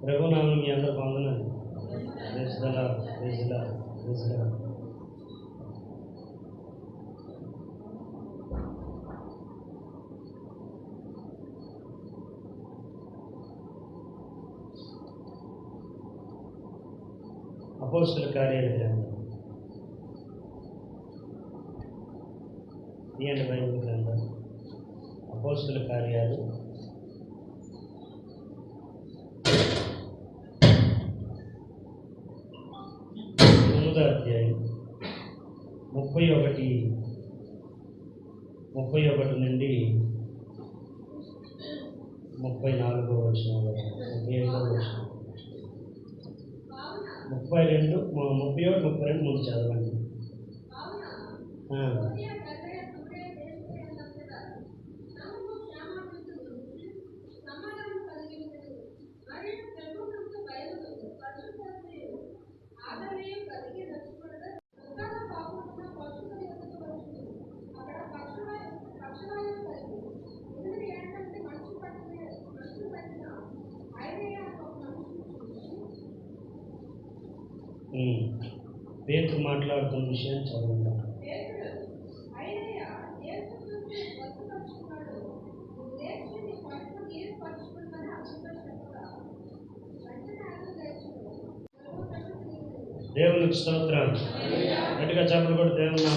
ప్రభునామం మీ అందరు పొందనండి రేసుదల రేసుల రేసుల అపోస్తుల కార్యాల గ్రంథం తీయండి బైబిల్ గ్రంథం అపోస్తుల కార్యాలు ఒకటి ముప్పై ఒకటి నుండి ముప్పై నాలుగో వచ్చిన ముప్పై ఐదో వచ్చిన ముప్పై రెండు ముప్పై ఒకటి ముప్పై రెండు ముందు చదవండి ఆ. ఉమ్. పేతురు మాట్లాడుతున్న విషయం చదవండి. దేవునికి స్తోత్రం గట్టిగా చెప్పలు కూడా దేవుని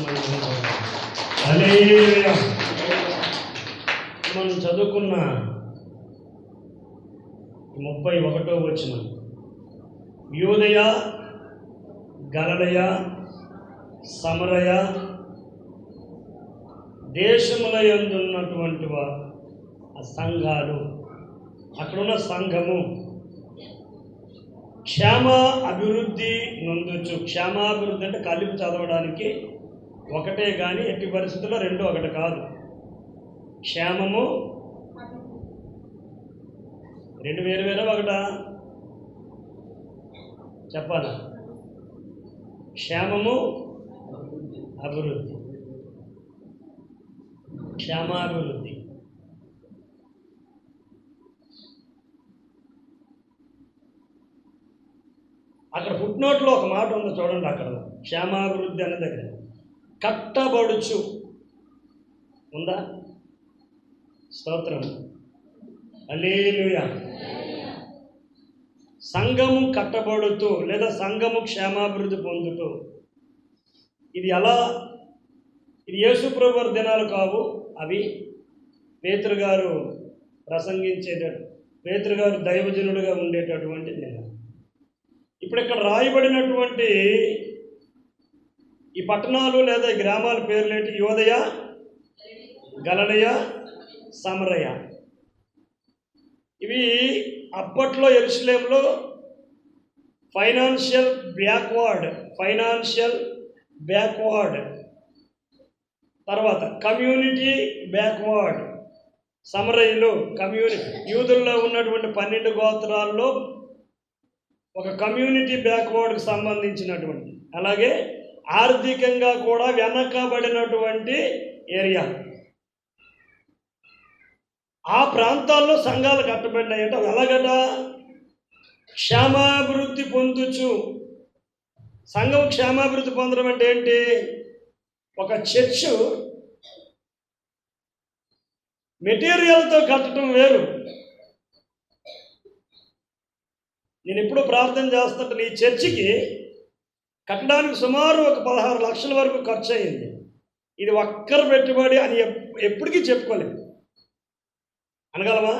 మనం చదువుకున్న ముప్పై ఒకటో వచ్చిన యూదయ గలలయ సమరయ దేశముల ఎందున్నటువంటి ఆ సంఘాలు. అక్కడున్న సంఘము క్షేమ అభివృద్ధి నొందొచ్చు క్షేమాభివృద్ధి అంటే కలిపి చదవడానికి ఒకటే కానీ ఎట్టి పరిస్థితుల్లో రెండు ఒకటి కాదు. క్షేమము రెండు వేరు వేరే ఒకటా? చెప్పాలా? క్షేమము అభివృద్ధి. క్షేమాభివృద్ధి. అక్కడ ఫుట్నోట్లో ఒక మాట ఉంది చూడండి అక్కడ. క్షేమాభివృద్ధి అనే దగ్గర. కట్టబడుచు. ఉందా? స్తోత్రం. అలేలుయ సంఘము కట్టబడుతూ లేదా సంఘము క్షేమాభివృద్ధి పొందుతూ ఇది ఎలా? ఇది యేసుప్రభు దినాలు కావు అవి పేతురు గారు ప్రసంగించేట పేతురు గారు దైవజనుడిగా ఉండేటటువంటి దినాలు ఇప్పుడు ఇక్కడ రాయబడినటువంటి ఈ పట్టణాలు లేదా ఈ గ్రామాల పేర్లేంటి? యోదయ గలలయ సమరయ. ఇవి అప్పట్లో ఎరుసలేంలో ఫైనాన్షియల్ బ్యాక్వర్డ్ ఫైనాన్షియల్ బ్యాక్వర్డ్ తర్వాత కమ్యూనిటీ బ్యాక్వర్డ్ సమరయులు కమ్యూనిటీ యూదుల్లో ఉన్నటువంటి పన్నెండు గోత్రాల్లో ఒక కమ్యూనిటీ బ్యాక్వర్డ్కి సంబంధించినటువంటి అలాగే ఆర్థికంగా కూడా వెనకబడినటువంటి ఏరియా. ఆ ప్రాంతాల్లో సంఘాలు కట్టబడినాయంటే. ఎలాగట క్షేమాభివృద్ధి పొందుచు సంఘం క్షేమాభివృద్ధి పొందడం అంటే ఏంటి? ఒక చర్చ్ మెటీరియల్తో కట్టడం వేరు. నేను ఎప్పుడు ప్రార్థన చేస్తుంటాను ఈ చర్చికి కట్టడానికి సుమారు ఒక పదహారు లక్షల వరకు ఖర్చు అయింది ఇది ఒక్కరు పెట్టుబడి అని ఎప్పటికీ చెప్పుకోలేము అనగలమా?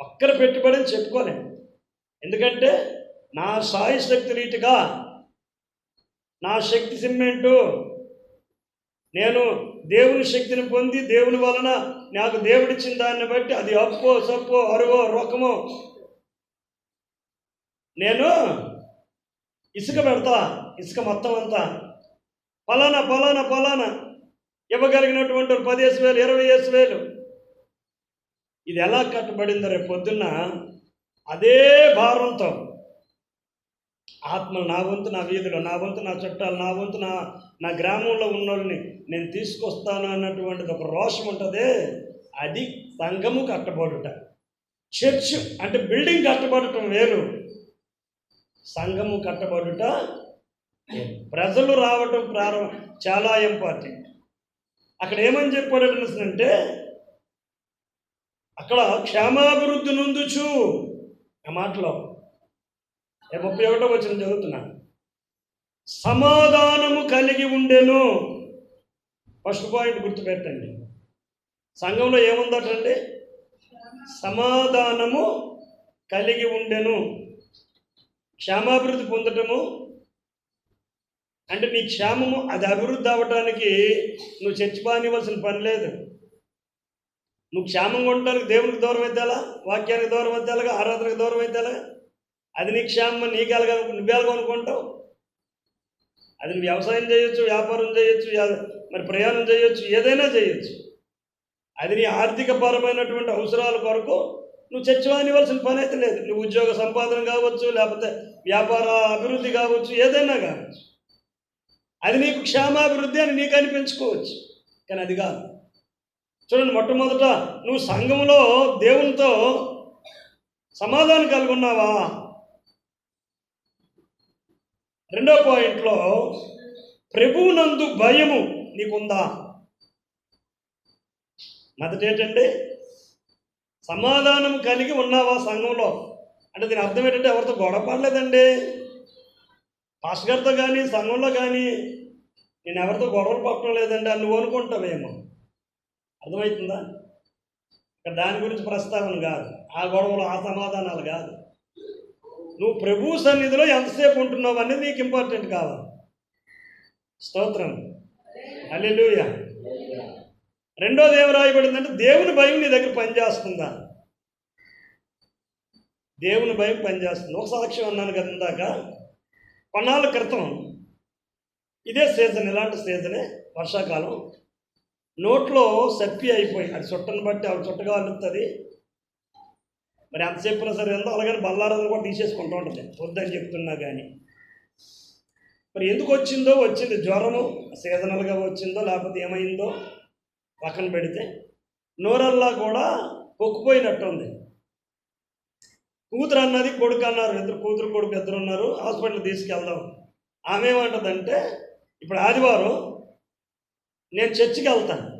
ఒక్కరు పెట్టుబడి అని చెప్పుకోలేము ఎందుకంటే నా సాయి శక్తి రీతిగా నా శక్తి సిమెంటు నేను దేవుని శక్తిని పొంది దేవుని వలన నాకు దేవుడిచ్చిన దాన్ని బట్టి అది అప్పో సప్పో అరువో రొక్కమో. నేను ఇసుక పెడతా ఇసుక మొత్తం అంతా. పలానా పలానా పలానా ఇవ్వగలిగినటువంటి పదిహేసు వేలు ఇరవై వేసు వేలు. ఇది ఎలా కట్టబడిందో రేపు పొద్దున్న అదే భారంతో ఆత్మలు నా వంతు నా వీధిలో నా వంతు నా చుట్టాలు నా వంతు నా నా గ్రామంలో ఉన్నోళ్ళని నేను తీసుకొస్తాను అన్నటువంటిది ఒక రోషం ఉంటుంది. అది సంఘము కట్టబడుట. చర్చ్ అంటే బిల్డింగ్ కట్టబడటం వేరు. సంఘము కట్టబడుట ప్రజలు రావటం ప్రారంభం చాలా ఇంపార్టెంట్. అక్కడ ఏమని చెప్పాడంటే అక్కడ క్షేమాభివృద్ధి నుందుచు. ఆ మాటలో ముప్పై ఒకటో వచ్చిన చదువుతున్నాను సమాధానము కలిగి ఉండెను. ఫస్ట్ పాయింట్ గుర్తుపెట్టండి. సంఘంలో ఏముందటండి? సమాధానము కలిగి ఉండెను. క్షేమాభివృద్ధి పొందటము. అంటే నీ క్షేమము అది అభివృద్ధి అవ్వటానికి నువ్వు చచ్చిపోనివ్వాల్సిన పని లేదు. నువ్వు క్షేమంగా ఉండడానికి దేవునికి దూరం అవుతాలా వాక్యానికి దూరం అయితేలాగా ఆరాధనకు దూరం అవుతాలా అది నీ క్షేమం నీకు ఎలాగ నువ్వు ఎలాగ అనుకుంటావు అది నువ్వు వ్యవసాయం చేయొచ్చు వ్యాపారం చేయొచ్చు మరి ప్రయాణం చేయొచ్చు ఏదైనా చేయొచ్చు. అది నీ ఆర్థిక పరమైనటువంటి అవసరాల కొరకు నువ్వు చచ్చివానివ్వాల్సిన పని అయితే లేదు. నువ్వు ఉద్యోగ సంపాదన కావచ్చు లేకపోతే వ్యాపార అభివృద్ధి కావచ్చు ఏదైనా కావచ్చు. అది నీకు క్షేమాభివృద్ధి అని నీకు అనిపించుకోవచ్చు. కానీ అది కాదు. చూడండి మొట్టమొదట నువ్వు సంఘంలో దేవునితో సమాధానం కలిగి ఉన్నావా రెండో పాయింట్లో ప్రభువునందు భయము నీకుందా? మొదటి ఏంటండి సమాధానం కలిగి ఉన్నావా సంఘంలో? అంటే దీని అర్థం ఏంటంటే ఎవరితో గొడవ పడలేదండి. పాస్టర్ గారితో కానీ సంఘంలో కానీ నేను ఎవరితో గొడవలు పడటం లేదండి అని నువ్వు అనుకుంటావేమో. అర్థమవుతుందా? ఇక దాని గురించి ప్రస్తావన కాదు. ఆ గొడవలు ఆ సమాధానాలు కాదు. నువ్వు ప్రభు సన్నిధిలో ఎంతసేపు ఉంటున్నావు అనేది నీకు ఇంపార్టెంట్ కావాలి. స్తోత్రం. అల్లెలుయ రెండోది ఏం రాయబడిందంటే దేవుని భయం నీ దగ్గర పనిచేస్తుందా? దేవుని భయం పనిచేస్తుంది. ఒక సాక్ష్యం అన్నాను కదా ఇందాక. కొన్నాళ్ళ క్రితం ఇదే సీజన్ ఇలాంటి సీజనే వర్షాకాలం. నోట్లో సప్పి అయిపోయి అది చుట్టను బట్టి ఆవిడ చుట్టగా అల్లుతుంది. మరి ఎంత చెప్పినా సరే ఎంతో అలాగని బల్లారాలను కూడా తీసేసుకుంటూ ఉంటుంది. వద్దని చెప్తున్నా కానీ మరి ఎందుకు వచ్చిందో వచ్చింది జ్వరము సీజనల్గా వచ్చిందో లేకపోతే ఏమైందో పక్కన పెడితే నోరల్లా కూడా పొక్కుపోయినట్టు ఉంది కూతురు అన్నది కొడుకు అన్నారు ఇద్దరు కూతురు కొడుకు ఇద్దరు ఉన్నారు హాస్పిటల్ తీసుకెళ్దాం. ఆమె ఏమంటుందంటే ఇప్పుడు ఆదివారం నేను చర్చికి వెళ్తాను.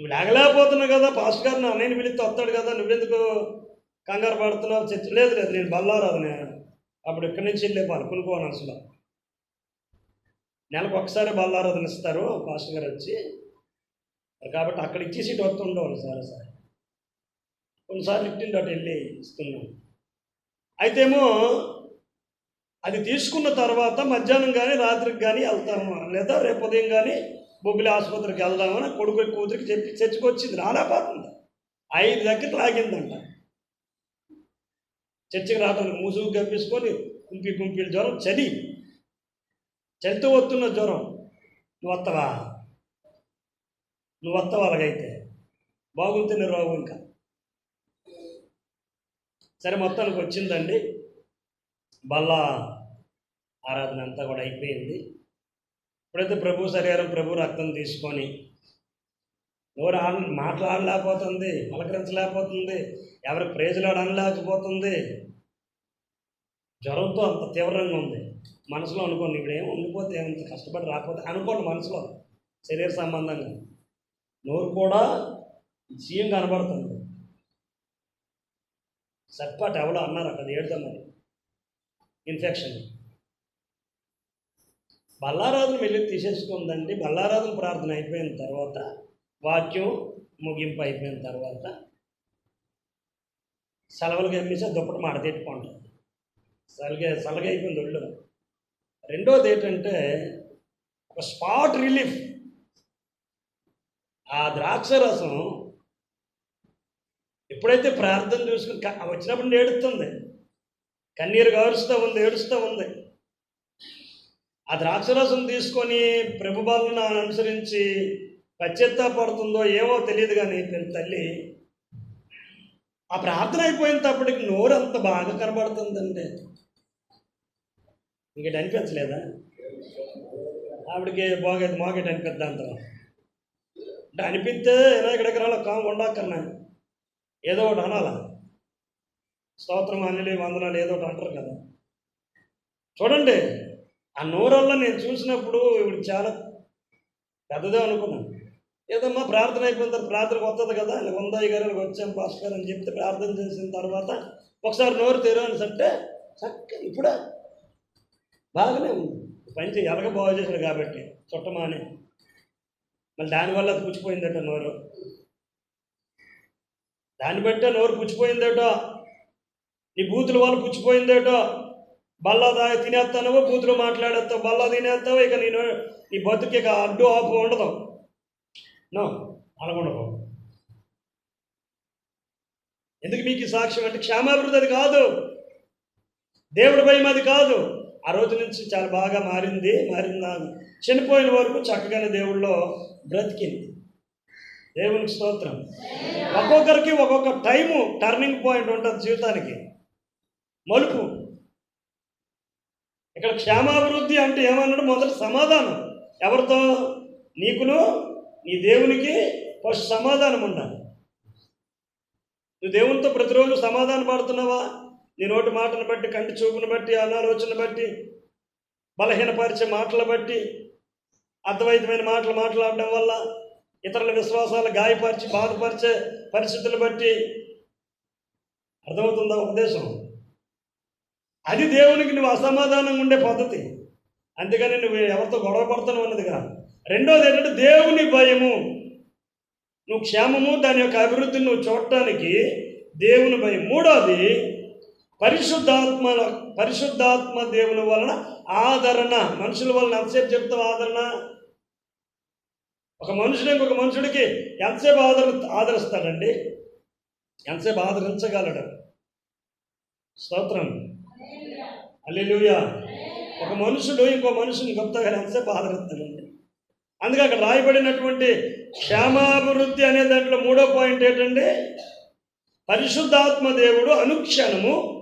నువ్వు లేగలేకపోతున్నావు కదా పాస్టర్ గారు నా నేను పిలిస్తే వస్తాడు కదా నువ్వెందుకు కంగారు పడుతున్నావు? చర్చ లేదు లేదు నేను బల్లారాదు నేను అప్పుడు ఇక్కడి నుంచి వెళ్ళే పాలు అసలు నెలకు ఒకసారి బల్లారాధన ఇస్తారు పాస్టర్ గారు వచ్చి. కాబట్టి అక్కడ ఇచ్చేసి ఇటు వస్తుండవు సరే సార్. కొన్నిసార్లు ఇట్టిండి అటు వెళ్ళి ఇస్తున్నాం. అయితేమో అది తీసుకున్న తర్వాత మధ్యాహ్నం కానీ రాత్రికి కానీ వెళ్తాము లేదా రేపు ఉదయం కానీ బొబ్బిలి ఆసుపత్రికి వెళ్దామని కొడుకు కూతురికి చెప్పి చర్చకు వచ్చింది రాలేకపోతుంది ఐదు దగ్గర లాగిందంట. చర్చకు రావడానికి ముసుగు కప్పించుకొని కుంపి కుంపి జ్వరం చలి. చలితో వస్తున్న జ్వరం. నువ్వు వస్తావా నువ్వు వస్తావు అలాగైతే? బాగుంటుంది రోగం ఇంకా. సరే మొత్తానికి వచ్చిందండి. బల్ల ఆరాధన అంతా కూడా అయిపోయింది. ఇప్పుడైతే ప్రభు శరీరం ప్రభు రక్తం తీసుకొని నోరు ఆడ మాట్లాడలేకపోతుంది పలకరించలేకపోతుంది ఎవరి ప్రేజలు అనలేకపోతుంది. జ్వరంతో అంత తీవ్రంగా ఉంది. మనసులో అనుకోండి ఇప్పుడు ఏం ఉండిపోతే ఏమంత కష్టపడి రాకపోతే అనుకోండి మనసులో శరీర సంబంధంగా. నోరు కూడా సీఎం కనబడుతుంది. సర్పాటు ఎవడో అన్నారు అక్కడ ఏడుదాం మరి. ఇన్ఫెక్షన్. బల్లారాధన వెళ్ళి తీసేసుకుందండి బల్లారాధన ప్రార్థన అయిపోయిన తర్వాత వాక్యం ముగింపు అయిపోయిన తర్వాత సెలవులు గమ్మిస్తే దుప్పటి మాట తిట్టుకుంటాం సలగ అయిపోయింది ఒళ్ళు. రెండోది ఏంటంటే ఒక స్పాట్ రిలీఫ్. ఆ ద్రాక్ష రసం ఎప్పుడైతే ప్రార్థన చూసుకుని వచ్చినప్పుడు ఏడుస్తుంది. కన్నీరు గారుస్తూ ఉంది ఏడుస్తూ ఉంది. ఆ ద్రాక్షరసం తీసుకొని ప్రభుబాలను అనుసరించి పశ్చాత్తాపడుతుందో ఏమో తెలియదు కానీ పిల్ల తల్లి ఆ ప్రార్థన అయిపోయినప్పటికి నోరు అంత బాగా కనబడుతుందండి. ఇంకటి అనిపించలేదా? ఆవిడకి బాగేది మాగేటి అనిపిద్దా అంత అంటే అనిపిస్తే ఏదో ఇక్కడికి రాలో కాము ఉండక్కర్నా ఏదో ఒకటి అనాలా? స్తోత్రం అనిలి వందనాలు ఏదో ఒకటి అంటారు కదా. చూడండి ఆ నూరల్లో నేను చూసినప్పుడు ఇప్పుడు చాలా పెద్దదే అనుకున్నాను. ఏదమ్మా ప్రార్థన అయిపోయిన తర్వాత ప్రార్థనకు వస్తుంది కదా ఇలా ఉందాయి గారు వచ్చాను వచ్చాం పాస్టర్ గారు అని చెప్తే ప్రార్థన చేసిన తర్వాత ఒకసారి నోరు తెరవని అంటే చక్క ఇప్పుడే బాగానే ఉంది. పని చేయి ఎలాగ బాగు చేశాడు కాబట్టి చుట్టమాని. మళ్ళీ దానివల్ల అది పుచ్చిపోయిందట నోరు. దాన్ని బట్టే నోరు పుచ్చిపోయిందేటో. నీ బూతుల వల్ల పుచ్చిపోయిందేటో. బల్లా తినేస్తాను కూతురు మాట్లాడేస్తావు బల్లా తినేస్తావు ఇక నేను నీ బతుకి ఇక అడ్డు ఆపు ఉండదు. నో అలాగుండదు ఎందుకు మీకు ఈ సాక్ష్యం? అంటే క్షేమాభివృద్ధి అది కాదు. దేవుడి భయం అది కాదు. ఆ రోజు నుంచి చాలా బాగా మారింది మారింది? చనిపోయిన వరకు చక్కగానే దేవుళ్ళో బ్రతికింది. దేవునికి స్తోత్రం. ఒక్కొక్కరికి ఒక్కొక్క టైము టర్నింగ్ పాయింట్ ఉంటుంది జీవితానికి. మలుపు. ఇక్కడ క్షేమాభివృద్ధి అంటే ఏమన్నాడు? మొదటి సమాధానం. ఎవరితో? నీకును నీ దేవునికి ఫస్ట్ సమాధానం ఉండాలి. నువ్వు దేవునితో ప్రతిరోజు సమాధానం పడుతున్నావా? నీ నోటి మాటను బట్టి కంటి చూపును బట్టి అనాలోచన బట్టి బలహీనపరిచే మాటలు బట్టి అద్వైతమైన మాటలు మాట్లాడడం వల్ల ఇతరుల విశ్వాసాలు గాయపరిచి బాధపరిచే పరిస్థితులు బట్టి అర్థమవుతుందా ఉపదేశం? అది దేవునికి నువ్వు అసమాధానంగా ఉండే పద్ధతి. అందుకని నువ్వు ఎవరితో గొడవ పడుతున్నావు అన్నదిగా రెండోది ఏంటంటే దేవుని భయము. నువ్వు క్షేమము దాని యొక్క అభివృద్ధిని నువ్వు చూడటానికి దేవుని భయం. మూడోది పరిశుద్ధాత్మ పరిశుద్ధాత్మ దేవుని వలన ఆదరణ. మనుషుల వలన ఎంతసేపు చెప్తావు ఆదరణ? ఒక మనుషుడు ఇంకొక మనుషుడికి ఎంతసేపు ఆదర ఆదరిస్తాడండి? ఎంతసేపు ఆదరించగలడు? స్తోత్రం. అల్లెలుయా ఒక మనుషుడు ఇంకో మనుషుని గొప్పగా ఎంతసేపు ఆదరిస్తాడండి అందుకే అక్కడ రాయబడినటువంటి క్షేమాభివృద్ధి అనే దాంట్లో మూడో పాయింట్ ఏంటంటే పరిశుద్ధాత్మ దేవుడు అనుక్షణము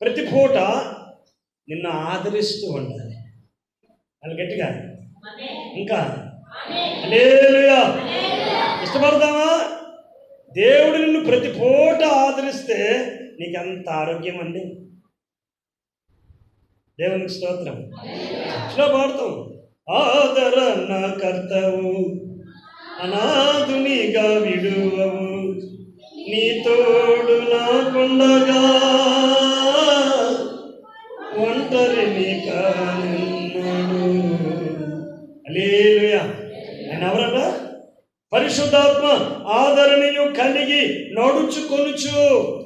ప్రతి పూట నిన్ను ఆదరిస్తూ ఉండాలి. వాళ్ళు గట్టిగా. ఇంకా. హల్లెలూయా. ఇష్టపడతావా? దేవుడు నిన్ను ప్రతి పూట ఆదరిస్తే నీకెంత ఆరోగ్యం అండి? దేవునికి స్తోత్రం. ఇట్లా పాడతాం. ఆదరణ కర్తవు అనాథునిగా విడువవు. నీ తోడు నాకుండగా ఒంటరిని కానున్నాడు. అలేలుయా ఆయన ఎవరట? పరిశుద్ధాత్మ ఆదరణీయు కలిగి నడుచుకొనుచు.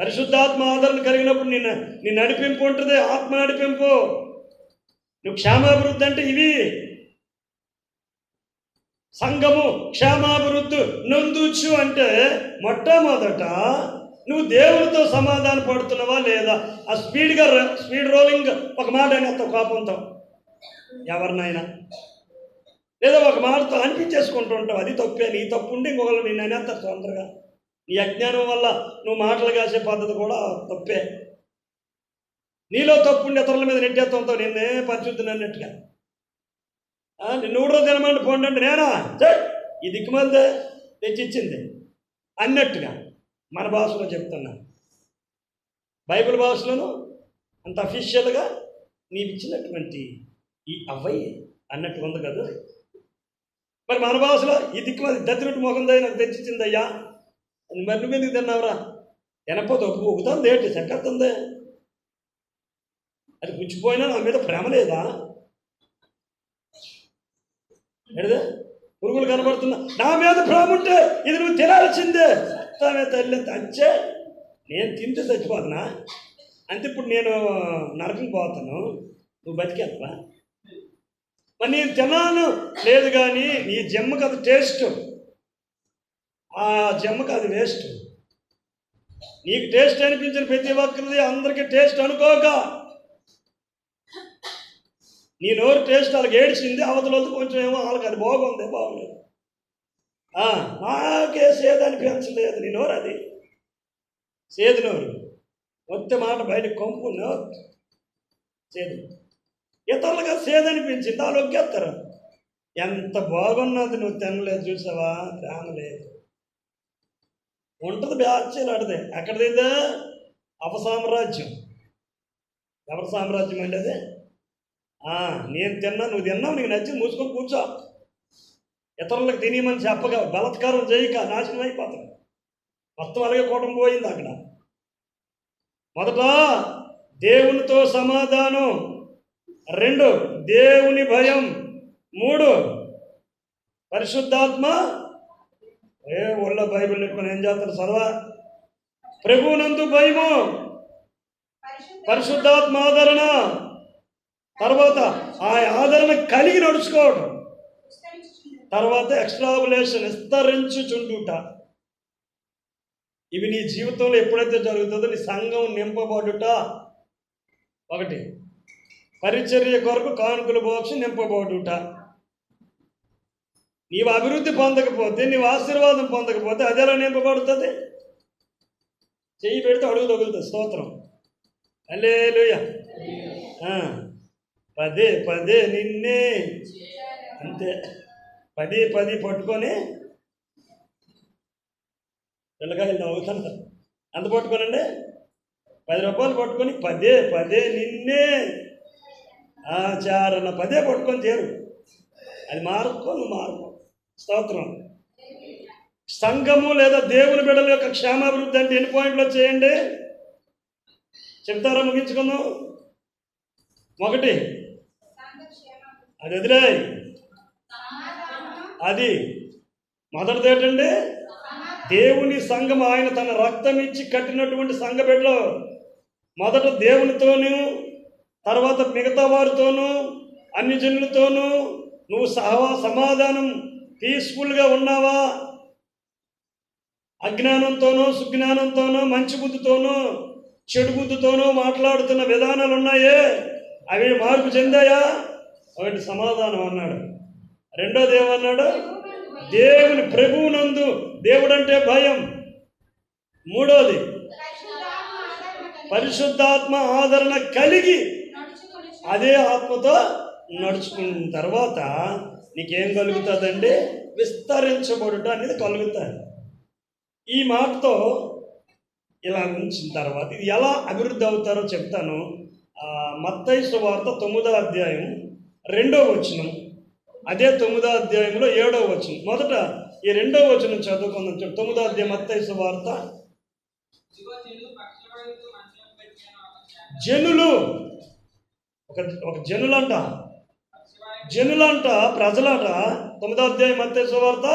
పరిశుద్ధాత్మ ఆదరణ కలిగినప్పుడు నిన్న నీ నడిపింపు ఉంటుంది ఆత్మ నడిపింపు. నువ్వు క్షేమాభివృద్ధి అంటే ఇవి. సంఘము క్షేమాభివృద్ధి నొందుచు అంటే మొట్టమొదట నువ్వు దేవునితో సమాధాన పడుతున్నావా లేదా? ఆ స్పీడ్గా ర- స్పీడ్ రోలింగ్ ఒక మాట అనేస్తావు కోపంతో ఎవరినైనా. లేదా ఒక మాటతో అనిపించేసుకుంటూ ఉంటావు. అది తప్పే నీ తప్పు ఉండి ఇంకొకరు నేను అనేస్తారు తొందరగా. నీ అజ్ఞానం వల్ల నువ్వు మాటలు కాసే పద్ధతి కూడా తప్పే. నీలో తప్పుండి ఇతరుల మీద నెట్టేత్తంతో నిన్నే పరిశుద్ధి అన్నట్టుగా. నిన్ను కూడా తినమని పోండి నేనా? ఈ దిక్కుమందే తెచ్చిచ్చింది. అన్నట్టుగా మన భాషలో చెప్తున్నా. బైబిల్ భాషలోనూ అంత అఫీషియల్గా నీవిచ్చినటువంటి ఈ అవ్వయ్య అన్నట్టు ఉంది కదా. మరి మన భాషలో ఈ దిక్కుమంది దత్తినట్టు మొహందయ్య నాకు తెచ్చిచ్చిందయ్యా? మరి నువ్వెందుకు తిన్నావురా? తినకపోతే ఒప్పు ఒప్పుతుంది ఏంటి చక్కత్తుంది అది పుచ్చిపోయినా నా మీద ప్రేమ లేదా? ఏడిదే పురుగులు కనబడుతున్నా. నా మీద ప్రేమ ఉంటే ఇది నువ్వు తినాల్సిందే. మీద తల్లి అంచే నేను తింటే చచ్చిపోతున్నా. అంతే ఇప్పుడు నేను నరకం పోతాను నువ్వు బతికేస్తావా మరి నేను తిన్నాను. లేదు కానీ నీ జమ్మ కదా టేస్ట్ ఆ జమ్మకు అది వేస్ట్ నీకు టేస్ట్ అనిపించిన ప్రతి ఒక్కరిది అందరికీ టేస్ట్ అనుకోక. నీ నోరు టేస్ట్ వాళ్ళకి ఏడ్చింది అవతల కొంచెం ఏమో వాళ్ళకి అది బాగుంది బాగులేదు. నాకే సేద అనిపించలేదు నీ నోరు అది. సేదు నోరు. మొత్తం మాట బయట కొంపు నోరు. సేదు. ఇతరులుగా సేద అనిపించింది వాళ్ళు ఒగ్గేస్తారు ఎంత బాగున్నది నువ్వు తినలేదు చూసావా? తినలేదు లేదు ఉంటుంది బ్యాచ్ ఆడదే ఎక్కడిదైతే? అపసామ్రాజ్యం ఎవరి సామ్రాజ్యం అండి అది? నేను తిన్నా నువ్వు తిన్నావు నీకు నచ్చి మూసుకొని కూర్చో. ఇతరులకు తినేయమని చెప్పగా బలత్కారం చేయక నాశనం అయిపోతాం. మొత్తం అలాగే కూటం పోయింది అక్కడ. మొదట దేవునితో సమాధానం. రెండు దేవుని భయం. మూడు పరిశుద్ధాత్మ ఏ ఒళ్ళ బైబిల్ పెట్టుకుని ఏం చేస్తారు? చదవా. ప్రభువునందు భయము. పరిశుద్ధాత్మ ఆదరణ. తర్వాత ఆ ఆదరణ కలిగి నడుచుకోవడం తర్వాత ఎక్స్ట్రాబులేషన్ విస్తరించుచుండుట. ఇవి నీ జీవితంలో ఎప్పుడైతే జరుగుతుందో నీ సంఘం నింపబడుట. ఒకటి. పరిచర్య కొరకు కానుకల బాక్స్ నింపబడుట. నీవు అభివృద్ధి పొందకపోతే నీవు ఆశీర్వాదం పొందకపోతే అది ఎలా నింపబడుతుంది? చెయ్యి పెడితే అడుగు తగులుతుంది. స్తోత్రం. అల్లేలుయ పదే పదే నిన్నే. అంతే. పది పది పట్టుకొని పిల్లకాయలు నవ్వుతున్నారు. ఎంత పట్టుకోనండి? పది రూపాయలు పట్టుకొని పదే పదే నిన్నే. ఆ చారన్న పదే పట్టుకొని చేరు. అది మార్కో నువ్వు స్తోత్రం. సంఘము లేదా దేవుని బిడ్డల యొక్క క్షేమాభివృద్ధి అంటే ఎన్ని పాయింట్లో చేయండి చెప్తారా? ముగించుకుందాం. ఒకటి. అది ఎదురే అది. మొదటిది ఏంటండి? దేవుని సంఘం ఆయన తన రక్తం ఇచ్చి కట్టినటువంటి సంఘ బిడ్డలు. మొదట దేవునితోనూ తర్వాత మిగతా వారితోనూ అన్ని జనులతోనూ నువ్వు సహవా సమాధానం పీస్ఫుల్గా ఉన్నావా? అజ్ఞానంతోనో సుజ్ఞానంతోనో మంచి బుద్ధితోనో చెడు బుద్ధితోనో మాట్లాడుతున్న విధానాలు ఉన్నాయే అవి మార్పు చెందాయా? ఒకటి సమాధానం అన్నాడు. రెండోది ఏమన్నాడు దేవుని ప్రభువునందు దేవుడంటే భయం. మూడోది పరిశుద్ధాత్మ ఆదరణ కలిగి అదే ఆత్మతో నడుచుకున్న తర్వాత నీకేం కలుగుతుందండి విస్తరించబడుట అనేది కలుగుతుంది. ఈ మాటతో ఇలా ఉంచిన తర్వాత ఇది ఎలా అభివృద్ధి అవుతారో చెప్తాను. మత్తైసు వార్త తొమ్మిదో అధ్యాయం రెండో వచనం. అదే తొమ్మిదో అధ్యాయంలో ఏడో వచనం. మొదట ఈ రెండో వచనం చదువుకుందాం. చూడు తొమ్మిదో అధ్యాయం మత్తైసు వార్త. జనులు ఒక ఒక జనులంట. జనులంట ప్రజలంట. తొమ్మిదో అధ్యాయం మత్తయి సువార్త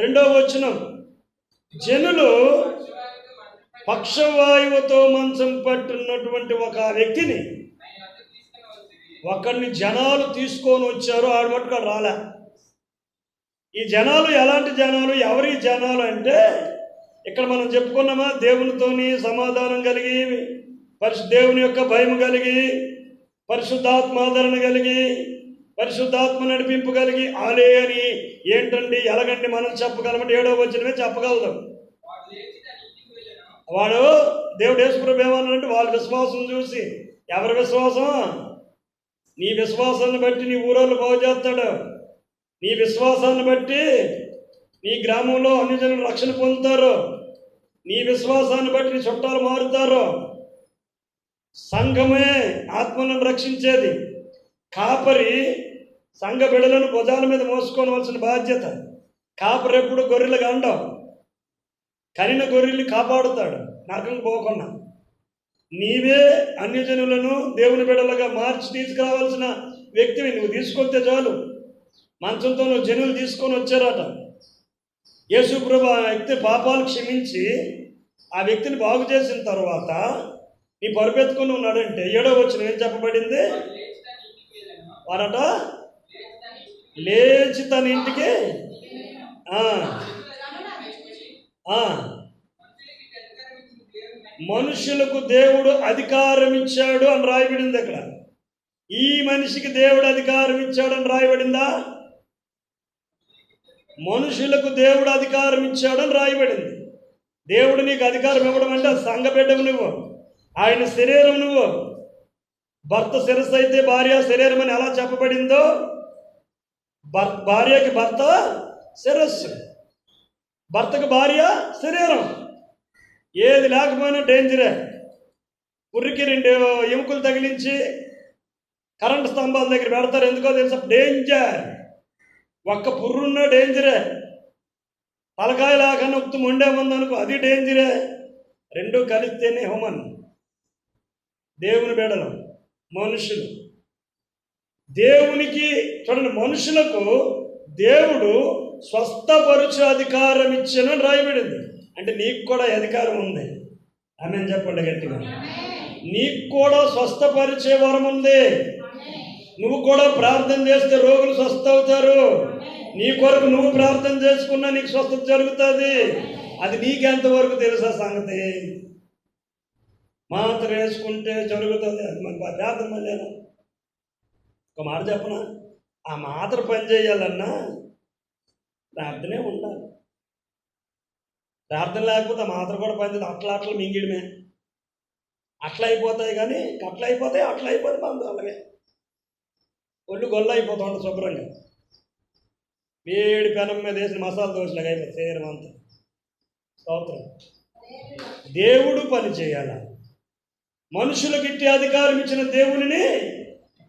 రెండో వచనం. జనులు పక్షవాయువుతో మంచం పట్టున్నటువంటి ఒక వ్యక్తిని ఒకరిని జనాలు తీసుకొని వచ్చారు ఆడ మట్టుకు రాలే. ఈ జనాలు ఎలాంటి జనాలు? ఎవరి జనాలు అంటే ఇక్కడ మనం చెప్పుకున్నామా దేవునితోని సమాధానం కలిగి పరిశు దేవుని యొక్క భయం కలిగి పరిశుద్ధాత్మాదరణ కలిగి పరిశుద్ధాత్మ నడిపింపు కలిగి ఆలే అని ఏంటండి? ఎలాగండి మనం చెప్పగలమంటే ఏడో వచ్చినవే చెప్పగలుగుతాం వాడు దేవుడు యేసుప్రభు ఏమన్నాడంటే వాళ్ళ విశ్వాసం చూసి. ఎవరి విశ్వాసం? నీ విశ్వాసాన్ని బట్టి నీ ఊరోళ్ళు బాగు చేస్తాడు. నీ విశ్వాసాన్ని బట్టి నీ గ్రామంలో అన్ని జనులు రక్షణ పొందుతారు. నీ విశ్వాసాన్ని బట్టి నీ చుట్టాలు మారుతారు. సంఘమే ఆత్మలను రక్షించేది. కాపరి సంఘ బిడలను భుజాల మీద మోసుకోవలసిన బాధ్యత. కాపరి ఎప్పుడు గొర్రెలు అండవు కనిన గొర్రెల్ని కాపాడుతాడు. నరకం పోకుండా. నీవే అన్యజనులను దేవుని బిడలుగా మార్చి తీసుకురావాల్సిన వ్యక్తివి. నువ్వు తీసుకొస్తే చాలు. మంచంతో నువ్వు జనులు తీసుకొని వచ్చారట. యేసుప్రభు ఆ వ్యక్తి పాపాలు క్షమించి ఆ వ్యక్తిని బాగు చేసిన తర్వాత నీ పరుపెత్తుకుని ఉన్నాడంటే ఏడో వచ్చిన ఏం చెప్పబడింది? వారట? లేచి తన ఇంటికి? ఆ, మనుషులకు దేవుడు అధికారం ఇచ్చాడు అని రాయబడింది అక్కడ. ఈ మనిషికి దేవుడు అధికారం ఇచ్చాడు అని రాయబడిందా? మనుషులకు దేవుడు అధికారం ఇచ్చాడని రాయబడింది. దేవుడు నీకు అధికారం ఇవ్వడం అంటే సంఘ బిడ్డవు నువ్వు ఆయన శరీరం నువ్వు భర్త శిరస్సు అయితే భార్య శరీరం అని ఎలా చెప్పబడిందో? భార్యకి భర్త శిరస్సు. భర్తకు భార్య శరీరం. ఏది లేకపోయినా డేంజరే. ఉరికి రెండు ఎముకలు తగిలించి కరెంటు స్తంభాల దగ్గర పెడతారు. ఎందుకో తెలుసా? డేంజర్. ఒక్క పుర్రున్న డేంజరే. తలకాయ లాగా నొక్కు మొండే అది డేంజరే. రెండు కలిస్తేనే హోమన్ దేవుని బేడలం. మనుషులు. దేవునికి చూడండి మనుషులకు దేవుడు స్వస్థపరుచు అధికారం ఇచ్చిన రాయబడింది. అంటే నీకు కూడా అధికారం ఉంది. ఆమె చెప్పండి గట్టిగా. నీకు కూడా స్వస్థపరిచే వరం ఉంది. నువ్వు కూడా ప్రార్థన చేస్తే రోగులు స్వస్థ అవుతారు. నీ కొరకు నువ్వు ప్రార్థన చేసుకున్నా నీకు స్వస్థత జరుగుతుంది. అది నీకెంతవరకు తెలుసా సంగతి? మాత్ర వేసుకుంటే జరుగుతుంది. అది మన ప్రార్థన మళ్ళీ ఒక మాట చెప్పనా? ఆ మాత్ర పని చేయాలన్నా ప్రార్థనే ఉండాలి. ప్రార్థన లేకపోతే ఆ మాత్ర కూడా పని అట్లా అట్లా మింగిడమే. అట్లా అయిపోతాయి కానీ అట్లా అయిపోతాయి అట్లా అయిపోతే మన అలాగే. ఒళ్ళు గొల్ల అయిపోతాడు శుభ్రంగా. వేడి పెనం మీద వేసిన మసాలా దోశలాగా అయిపోతుంది. శరీరం అంతా. స్తోత్రం. దేవుడు పని చేయాలా? మనుషులకు ఇట్టి అధికారం ఇచ్చిన దేవుని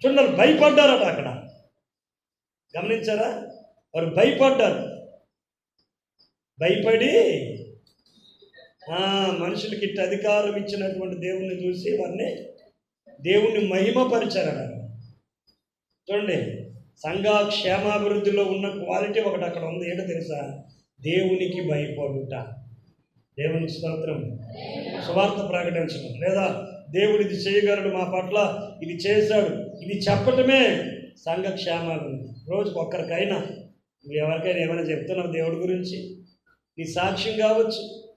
చూడండి భయపడ్డారట అక్కడ. గమనించారా? వారు భయపడ్డారు. భయపడి మనుషులకి ఇట్టి అధికారం ఇచ్చినటువంటి దేవుణ్ణి చూసి వారిని దేవుణ్ణి మహిమపరిచారట. చూడండి సంఘ క్షేమాభివృద్ధిలో ఉన్న క్వాలిటీ ఒకటి అక్కడ ఉంది. ఏంటో తెలుసా? దేవునికి భయపడుట. దేవునికి స్తోత్రం. సువార్త ప్రకటించడం. లేదా దేవుడు ఇది చేయగలడు మా పట్ల ఇది చేశాడు. ఇది చెప్పటమే సంఘ క్షేమాభివృద్ధి రోజుకు ఒక్కరికైనా నువ్వు ఎవరికైనా ఏమైనా చెప్తున్నావు దేవుడి గురించి? నీ సాక్ష్యం కావచ్చు.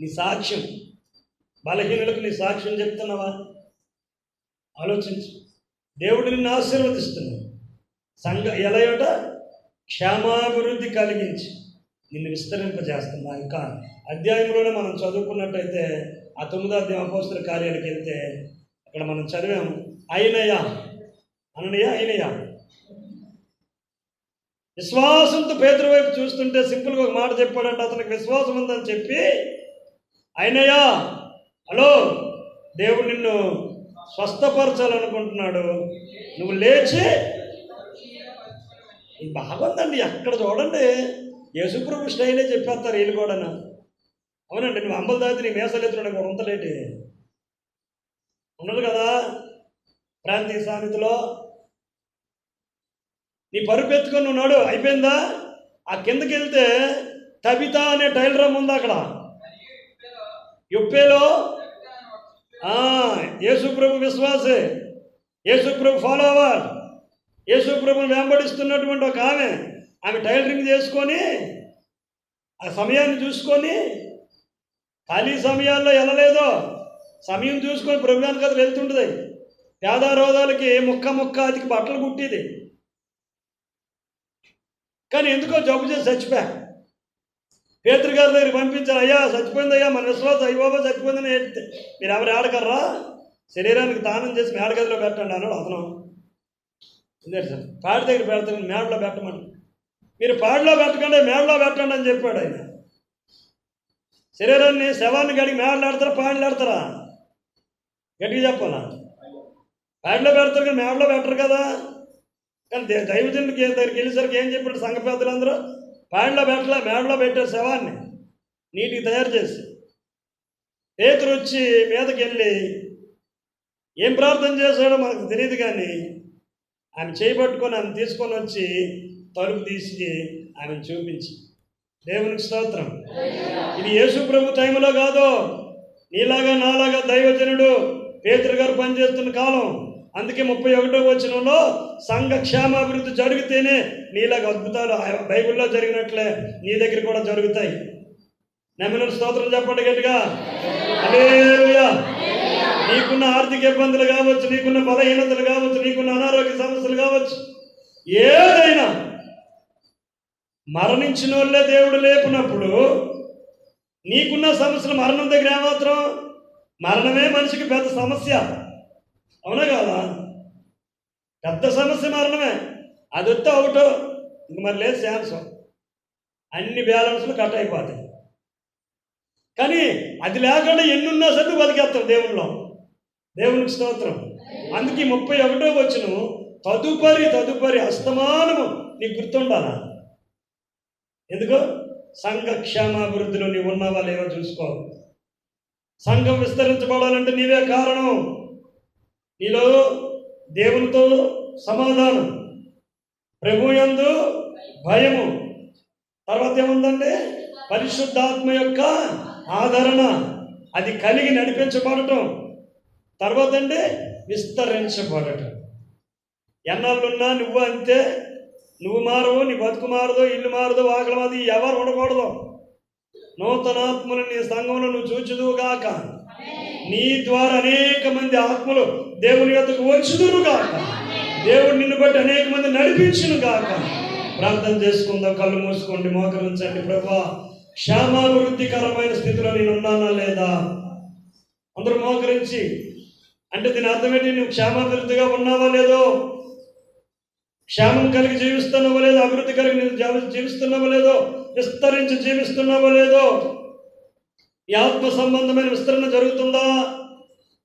నీ సాక్ష్యం. బలహీనులకు నీ సాక్ష్యం చెప్తున్నావా? ఆలోచించు. దేవుడు నిన్ను ఆశీర్వదిస్తున్నాడు. సంఘ ఎలయట క్షేమాభివృద్ధి కలిగించి. నిన్ను విస్తరింపజేస్తున్నా ఇంకా అధ్యాయంలోనే మనం చదువుకున్నట్టయితే ఆ తొమ్మిదో అధ్యాయం అపోస్తుల కార్యాలకు వెళ్తే అక్కడ మనం చదివాము అయినయ్యా అననయ్యా అయినయ విశ్వాసంతో పేదల వైపు చూస్తుంటే సింపుల్గా ఒక మాట చెప్పాడంటే అతనికి విశ్వాసం ఉందని చెప్పి అయినయా హలో దేవుడు నిన్ను స్వస్థపరచాలనుకుంటున్నాడు. నువ్వు లేచి బాగుందండి ఎక్కడ చూడండి. యేసుప్రభు స్టైలే చెప్పేస్తారు వీళ్ళు కూడా అవునండి నువ్వు అంబలు దాటి నీ మేసలు కూడా ఉంతలేటి ఉండదు కదా ప్రాంతీయ సామెతలో నీ పరుపు ఎత్తుకొని అయిపోయిందా? ఆ కిందకి వెళ్తే తబిత అనే టైలరమ్ ఉంది అక్కడ. యుప్పేలో యేసుప్రభు విశ్వాసే. యేసుప్రభు ఫాలోవర్. యేసుప్రభుని వెంబడిస్తున్నటువంటి ఒక ఆమె. ఆమె టైలరింగ్ చేసుకొని ఆ సమయాన్ని చూసుకొని ఖాళీ సమయాల్లో వెళ్ళలేదో సమయం చూసుకొని ప్రభుత్వానికి కథలు వెళ్తుంటుంది. పేద రోదాలకి ముక్క ముక్క అతికి బట్టలు కుట్టేది. కానీ ఎందుకో జబ్బు చేసి చచ్చిపోయా పేతృగారి దగ్గర పంపించారు అయ్యా చచ్చిపోయింది అయ్యా మన విశ్వాసం అయ్యోబా చచ్చిపోయిందని ఏడితే మీరు ఎవరు ఆడకర్రా? శరీరానికి దానం చేసి మేడగదిలో పెట్టండి అన్నాడు అతను. లేదు సార్ పాడి దగ్గర పెడతాను మేడలో పెట్టమని. మీరు పాడిలో పెట్టకండి మేడలో పెట్టండి అని చెప్పాడు ఆయన. శరీరాన్ని శవాన్ని గడికి మేడలాడతారా ఆడతారా ఆడతారా? గట్టిగా చెప్పాలా? పాడలో పెడతారు కానీ మేడలో పెట్టరు కదా. కానీ దే- దైవజనుడికి దగ్గరికి వెళ్ళేసరికి ఏం చెప్పాడు సంఘ పెద్దలందరూ? పాడిలో పెట్టలే మేడలో పెట్టారు శవాన్ని. నీటికి తయారు చేసి. పేతురు వచ్చి మీదకి వెళ్ళి ఏం ప్రార్థన చేశాడో మనకు తెలియదు కానీ ఆమె చేయబట్టుకొని ఆమె తీసుకొని వచ్చి తలుపు తీసి ఆమెను చూపించి దేవునికి స్తోత్రం. ఇది యేసు ప్రభు టైంలో కాదు. నీలాగా నాలాగా దైవజనుడు పేతురు గారు పనిచేస్తున్న కాలం. అందుకే ముప్పై ఒకటో వచనంలో సంఘ క్షేమాభివృద్ధి జరిగితేనే నీలాగా అద్భుతాలు బైబిల్లో జరిగినట్లే నీ దగ్గర కూడా జరుగుతాయి. నమ్మిన స్తోత్రం చెప్పండి గట్టిగా. హల్లెలూయా. నీకున్న ఆర్థిక ఇబ్బందులు కావచ్చు నీకున్న బలహీనతలు కావచ్చు నీకున్న అనారోగ్య సమస్యలు కావచ్చు. ఏదైనా మరణించిన వాళ్ళే దేవుడు లేపినప్పుడు నీకున్న సమస్యలు మరణం దగ్గర ఏమాత్రం? మరణమే మనిషికి పెద్ద సమస్య. అవునా కాదా? పెద్ద సమస్య మరణమే. అది వస్తే ఒకటో ఇంక మరి లేదు శాంసం. అన్ని బ్యాలెన్స్లు కట్ అయిపోతాయి. కానీ అది లేకుండా ఎన్నున్నా సరే నువ్వు బతికేస్తావు దేవునిలో. దేవునికి స్తోత్రం. అందుకే ముప్పై ఒకటో వచ్చిన తదుపరి తదుపరి అస్తమానము నీకు గుర్తుండాలా? ఎందుకు? సంఘ క్షేమాభివృద్ధిలో నీవు ఉన్నావా లేవో చూసుకో సంఘం విస్తరించబడాలంటే నీవే కారణం. నీలో దేవునితో సమాధానం ప్రభు ఎందు భయము. తర్వాత ఏముందంటే పరిశుద్ధాత్మ యొక్క ఆదరణ. అది కలిగి నడిపించబడటం. తర్వాత అంటే విస్తరించబడటం. ఎన్నాళ్ళున్నా నువ్వు అంతే. నువ్వు మారవు నీ బతుకు మారదు ఇల్లు మారదు వాకలు మారదు ఎవరు ఉండకూడదు. నూతనాత్మలు నీ సంఘంలో నువ్వు చూచుదువుగాక నీ ద్వారా అనేక మంది ఆత్మలు దేవుని యొక్కకు వచ్చుదురు కాక దేవుడు నిన్ను బట్టి అనేక మంది నడిపించును గాక. ప్రార్థన చేసుకుందాం కళ్ళు మూసుకోండి మోకరించండి ప్రభా. క్షేమాభివృద్ధికరమైన స్థితిలో నేను ఉన్నానా లేదా? అందరూ మోకరించి అంటే దీని అర్థం ఏంటి? నువ్వు క్షేమాభివృద్ధిగా ఉన్నావా లేదో? క్షేమం కలిగి జీవిస్తున్నావో లేదో అభివృద్ధి కలిగి జీవిస్తున్నావో లేదో విస్తరించి జీవిస్తున్నావో లేదో ఈ ఆత్మ సంబంధమైన విస్తరణ జరుగుతుందా?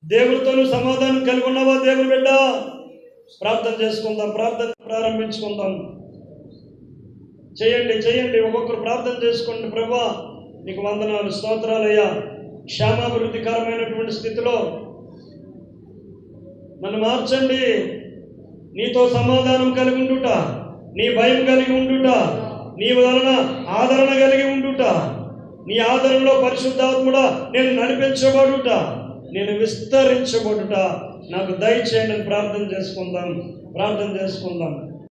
దేవుడితోనూ సమాధానం కలిగి ఉన్నావా దేవుని బిడ్డ? ప్రార్థన చేసుకుందాం ప్రార్థన ప్రారంభించుకుందాం. చేయండి చేయండి ఒక్కొక్కరు ప్రార్థన చేసుకోండి. ప్రభా నీకు వందనాలు స్తోత్రాలయ్యా. క్షేమాభివృద్ధికరమైనటువంటి స్థితిలో నన్ను మార్చండి. నీతో సమాధానం కలిగి ఉండుట నీ భయం కలిగి ఉండుట నీ వలన ఆదరణ కలిగి ఉండుట నీ ఆదరణలో పరిశుద్ధాత్ముడ నేను నడిపించబడుట నేను విస్తరించబడుట. నాకు దయచేయండి ప్రార్థన చేసుకుందాం ప్రార్థన చేసుకుందాం.